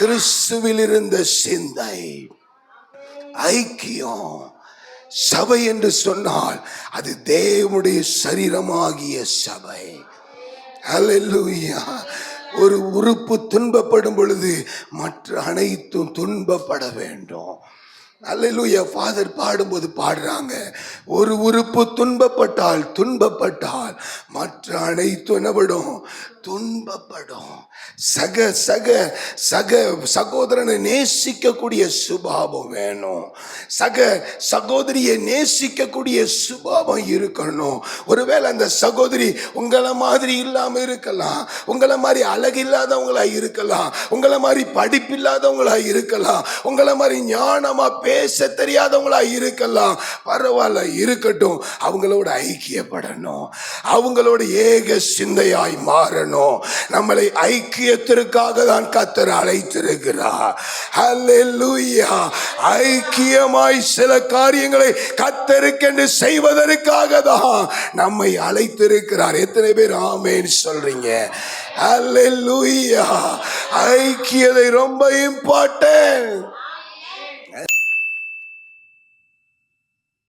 கிறிஸ்துவில் இருந்த சிந்தை. ஐக்கியம். சபை என்று சொன்னால் அது தேவனுடைய சரீரமாகிய சபை. ஹalleluya ஒரு உறுப்பு துன்பப்படும் பொழுது மற்ற அனைத்தும் துன்பப்பட வேண்டும். அல்லேலூயா ஃபாதர் பாடும்போது பாடுறாங்க. ஒரு உறுப்பு துன்பப்பட்டால் துன்பப்பட்டால் மற்ற அனைத்தும் என்னப்படும் துன்பப்படும். சக சக சக சகோதரனை நேசிக்கக்கூடிய சுபாவம் வேணும். சக சகோதரியை நேசிக்கக்கூடிய சுபாவம் இருக்கணும். ஒருவேளை அந்த சகோதரி உங்களை மாதிரி இல்லாம இருக்கலாம். உங்களை மாதிரி அழகு இல்லாதவங்களா இருக்கலாம். உங்களை மாதிரி படிப்பு இல்லாதவங்களா இருக்கலாம். உங்களை மாதிரி ஞானமா பேச தெரியாதவங்களா இருக்கலாம். பரவாயில்ல இருக்கட்டும். அவங்களோட ஐக்கியப்படணும். அவங்களோட ஏக சிந்தையாய் மாறணும். நம்மளை ஐக்கிய ஐக்கியத்திற்காக தான் கத்தர் அழைத்திருக்கிறார். ஐக்கியமாய் சில காரியங்களை கத்தருக்கென்று செய்வதற்காக தான் நம்மை அழைத்திருக்கிறார். எத்தனை பேர் ஆமேன்னு சொல்றீங்க? ஐக்கியதை ரொம்ப இம்பார்ட்டன்ட்